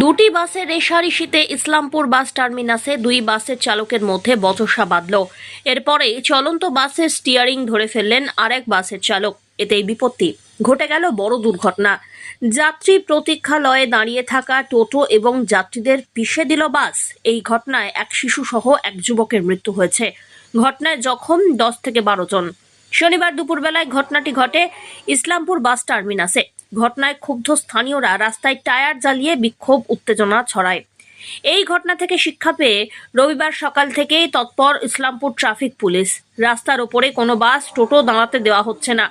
দুটি বাসের রেশারেশিতে ইসলামপুর বাস টার্মিনাসে দুই বাসের চালকের মধ্যে বচসা বাঁধল। এরপরে চলন্ত বাসের স্টিয়ারিং ধরে ফেললেন আরেক বাসের চালক। এতেই বিপত্তি। ঘটে গেল বড় দুর্ঘটনা। যাত্রী প্রতীক্ষালয়ে দাঁড়িয়ে থাকা টোটো এবং যাত্রীদের পিষে দিল বাস। এই ঘটনায় এক শিশু সহ এক যুবকের মৃত্যু হয়েছে। ঘটনায় জখম দশ থেকে বারো জন। শনিবার দুপুরবেলায় ঘটনাটি ঘটে ইসলামপুর বাস টার্মিনাসে। ঘটনায় ক্ষুব্ধ স্থানীয়রা রাস্তায় টায়ার জ্বালিয়ে বিক্ষোভ, উত্তেজনা ছড়ায়। এই ঘটনা থেকে শিক্ষা পেয়ে রবিবার সকাল থেকেই তৎপর ইসলামপুর ট্রাফিক পুলিশ। রাস্তার ওপরে কোনো বাস, টোটো দাঁড়াতে দেওয়া হচ্ছে না।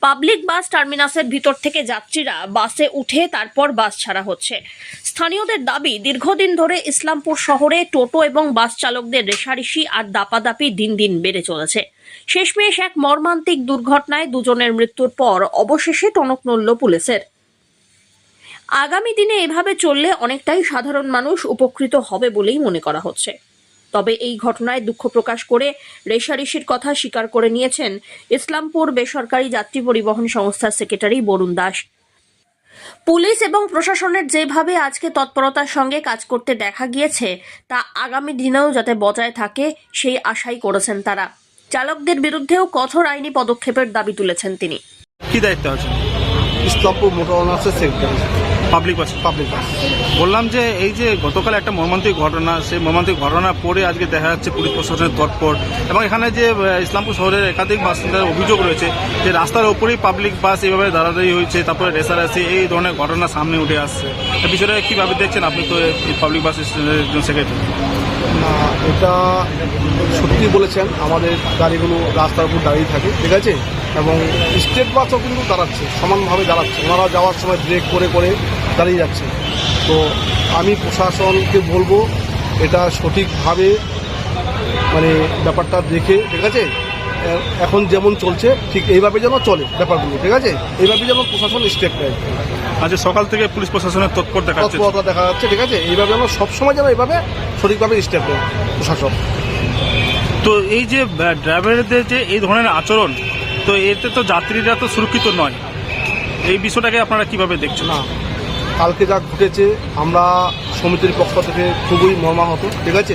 পাবলিক বাস টার্মিনাসের ভিতর থেকে যাত্রীরা বাসে উঠে তারপর বাস ছাড়া হচ্ছে। স্থানীয়দের দাবি, দীর্ঘদিন ধরে ইসলামপুর শহরে টোটো এবং বাস চালকদের রেশারেশি আর দাপাদাপি দিন দিন বেড়ে চলেছে। শেষমেশ এক মর্মান্তিক দুর্ঘটনায় দুজনের মৃত্যুর পর অবশেষে টনক নড়ল পুলিশের। আগামী দিনে এভাবে চললে অনেকটাই সাধারণ মানুষ উপকৃত হবে বলেই মনে করা হচ্ছে। তবে এই ঘটনায় দুঃখ প্রকাশ করে রেশারেশির কথা স্বীকার করে নিয়েছেন ইসলামপুর বেসরকারি যাত্রী পরিবহন সংস্থার সেক্রেটারি বরুণ দাস। পুলিশ এবং প্রশাসনের যেভাবে আজকে তৎপরতার সঙ্গে কাজ করতে দেখা গিয়েছে, তা আগামী দিনেও যাতে বজায় থাকে, সেই আশাই করেছেন তারা। চালকদের বিরুদ্ধেও কঠোর আইনি পদক্ষেপের দাবি তুলেছেন তিনি। কি দায়িত্ব আছে? ইসলামপুর মোটর অনার্সের secretary public bus public bus বললাম যে এই যে গতকাল একটা মর্মান্তিক ঘটনা সেই মর্মান্তিক ঘটনা পরে আজকে দেখা যাচ্ছে পুলিশ প্রশাসনের তৎপর। এবং এখানে যে ইসলামপুর শহরের একাধিক বাসিন্দার অভিযোগ রয়েছে যে রাস্তার ওপরেই পাবলিক বাস এইভাবে দাঁড়াদাঁড়ি হয়েছে তারপরে রেসারেসি এই ধরনের ঘটনা সামনে উঠে আসছে। বিষয়টা কীভাবে দেখছেন আপনি তো পাবলিক বাস সেক্রেটারি এটা সত্যি বলেছেন আমাদের গাড়িগুলো রাস্তার উপর দাঁড়িয়ে থাকে ঠিক আছে? এবং স্টেট বাসও কিন্তু দাঁড়াচ্ছে সমানভাবে দাঁড়াচ্ছে। ওনারা যাওয়ার সময় ব্রেক করে করে দাঁড়িয়ে যাচ্ছে। তো আমি প্রশাসনকে বলব এটা সঠিকভাবে মানে ব্যাপারটা দেখে ঠিক আছে? এখন যেমন চলছে ঠিক এইভাবে যেন চলে ব্যাপারগুলো ঠিক আছে? এইভাবে যেন প্রশাসন স্টেপ নেয়। আজকে সকাল থেকে পুলিশ প্রশাসনের তৎপর দেখা যাচ্ছে তৎপরতা দেখা যাচ্ছে ঠিক আছে? এইভাবে যেন সবসময় যেন এইভাবে সঠিকভাবে স্টেপ নেয় প্রশাসন তো এই যে ড্রাইভারদের যে এই ধরনের আচরণ তো এতে তো যাত্রীরা তো সুরক্ষিত নয়। এই বিষয়টাকে আপনারা কীভাবে দেখছেন? না কালকে যা ঘটেছে আমরা সমিতির পক্ষ থেকে খুবই মর্মাহত ঠিক আছে?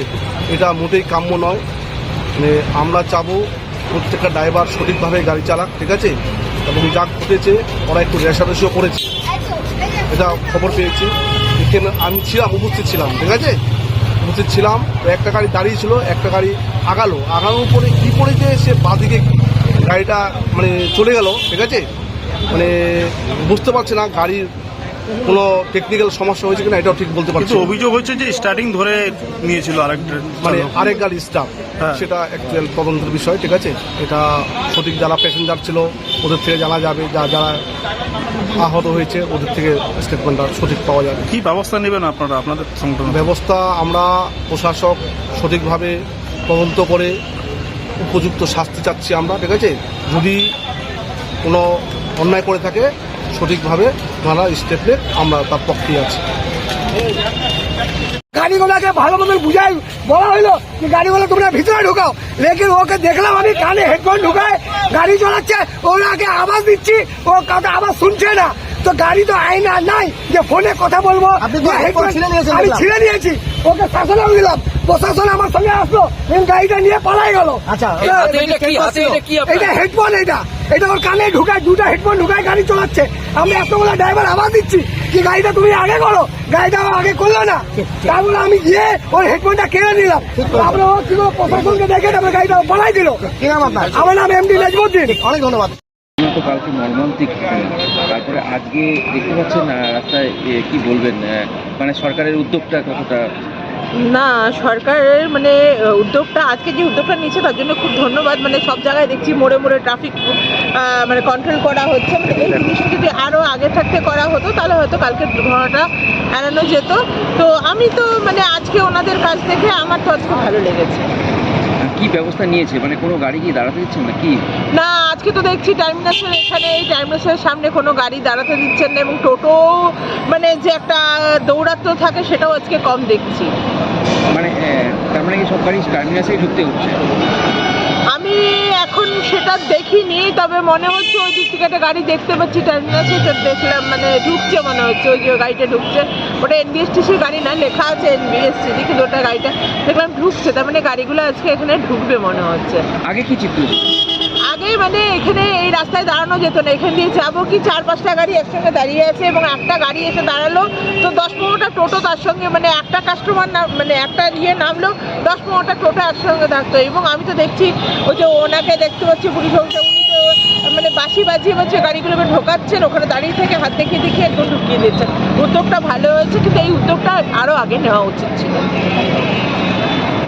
এটা মোটেই কাম্য নয়। মানে আমরা চাবো প্রত্যেকটা ড্রাইভার সঠিকভাবে গাড়ি চালাক ঠিক আছে? এবং যা ঘটেছে ওরা একটু রেশারেশিও করেছে। এটা খবর পেয়েছি। এখানে আমি ছিলাম উপস্থিত ছিলাম ঠিক আছে? উপস্থিত ছিলাম তো একটা গাড়ি দাঁড়িয়ে ছিল একটা গাড়ি আগালো। আগানোর পরে কী করেছে সে বাদিকে গাড়িটা মানে চলে গেল ঠিক আছে? মানে বুঝতে পারছে না গাড়ির কোনো টেকনিক্যাল সমস্যা হয়েছে কিনা এটাও ঠিক বলতে পারছি অভিযোগ হচ্ছে যে স্টার্টিং ধরে নিয়েছিল আরেকটা মানে আরেক গাড়ির স্টাফ হ্যাঁ। সেটা অ্যাকচুয়াল তদন্তের বিষয় ঠিক আছে? এটা সঠিক যারা প্যাসেঞ্জার ছিল ওদের থেকে জানা যাবে যা যারা আহত হয়েছে ওদের থেকে স্টেটমেন্টটা সঠিক পাওয়া যাবে কি ব্যবস্থা নেবেন আপনারা আপনাদের সংগঠন ব্যবস্থা আমরা প্রশাসক সঠিকভাবে তদন্ত করে উপযুক্ত শাস্তি চাচ্ছি আমরা ঠিক আছে? যদি কোনো অন্যায় করে থাকে সঠিকভাবে তারা স্টেপে আমরা তার পক্ষে আছি। গাড়িগুলোকে ভালো মতন বুঝাই বলা হইল যে গাড়িগুলো তোমরা ভিতরে ঢুকাও। লেকিন ওকে দেখলাম আমি কানে হেডফোন ঢুকায় গাড়ি চালাচ্ছে ওনাকে আওয়াজ দিচ্ছি ও কথা আওয়াজ শুনছে না। তো গাড়ি তো আইন আর নাই যে ফোনে কথা বলব। আমি। ছিঁড়ে নিয়েছি। ওকে শাসনেও দিলাম প্রশাসন আমার সঙ্গে আসলো গাড়িটা নিয়ে পালাই গেল। আচ্ছা? এটা হেডফোন এটা এটা ওর কানে ঢুকায় দুটা হেডফোন ঢুকায় গাড়ি চালাচ্ছে। আমি এতগুলো ড্রাইভার আওয়াজ দিচ্ছি। কি গাড়িটা তুমি আগে করো? গাড়িটা আগে করল না? তারপরে আমি গিয়ে ওর হেডফোনটা কেড়ে নিলাম। তারপরে ও কি প্রশাসনকে দেখে তারপরে গাড়িটা পালাই দিল। আমার নাম এমডি নাজমুদ্দিন। অনেক ধন্যবাদ। তো কালকে মর্মান্তিক তারপরে আজকে দেখতে পাচ্ছেন না রাস্তায় কি বলবেন মানে সরকারের উদ্যোগটা কতটা না সরকারের মানে উদ্যোগটা আজকে যে উদ্যোগটা নিয়েছে তার জন্য খুব ধন্যবাদ। মানে সব জায়গায় দেখছি মোড়ে মোড়ে ট্রাফিক মানে কন্ট্রোল করা হচ্ছে। মানে এই জিনিসটা যদি আরও আগে থাকতে করা হতো তাহলে হয়তো কালকে দুর্ঘটনাটা এড়ানো যেত। তো আমি তো মানে আজকে ওনাদের কাছ থেকে আমার তো আজকে ভালো লেগেছে। কি ব্যবস্থা নিয়েছে? মানে কোনো গাড়ি কি দাঁড়াতে দিচ্ছেন না কি? না আজকে তো দেখছি টার্মিনাসের এখানে এই টার্মিনাসের সামনে কোনো গাড়ি দাঁড়াতে দিচ্ছেন না এবং টোটো মানে যে একটা দৌড়াত্ম থাকে সেটাও আজকে কম দেখছি। মানে মানে কি সব গাড়ি টার্মিনাসেই ঢুকতে হচ্ছে আমি এখন সেটা দেখিনি তবে মনে হচ্ছে ওই দিক থেকে একটা গাড়ি দেখতে পাচ্ছি টার্মিনাসে তো দেখলাম মানে ঢুকছে মনে হচ্ছে ওই যে গাড়িটা ঢুকছে। ওটা এনবিএসটিসি গাড়ি না লেখা আছে এনবিএসটিসি কিন্তু ওটা গাড়িটা দেখলাম ঢুকছে তার মানে গাড়িগুলো আজকে এখানে ঢুকবে মনে হচ্ছে। আগে কি চিত্র আগে মানে এখানে এই রাস্তায় দাঁড়ানো যেত না। এখান দিয়ে যাব কি, চার পাঁচটা গাড়ি একসঙ্গে দাঁড়িয়ে আছে এবং একটা গাড়ি এসে দাঁড়াল। তো দশ পনেরোটা টোটো তার সঙ্গে মানে একটা কাস্টমার না মানে একটা ইয়ে নামলো, দশ পনেরোটা টোটো একসঙ্গে থাকতো। এবং আমি তো দেখছি, ওই যে ওনাকে দেখতে পাচ্ছি পুলিশ অফিসার, উনি তো মানে বাসি বাজিয়ে বাজিয়ে গাড়িগুলোকে ঢোকাচ্ছেন, ওখানে দাঁড়িয়ে থেকে হাত দেখিয়ে দেখিয়ে একদম ঢুকিয়ে দিচ্ছেন। উদ্যোগটা ভালো হয়েছে, কিন্তু এই উদ্যোগটা আরও আগে নেওয়া উচিত ছিল।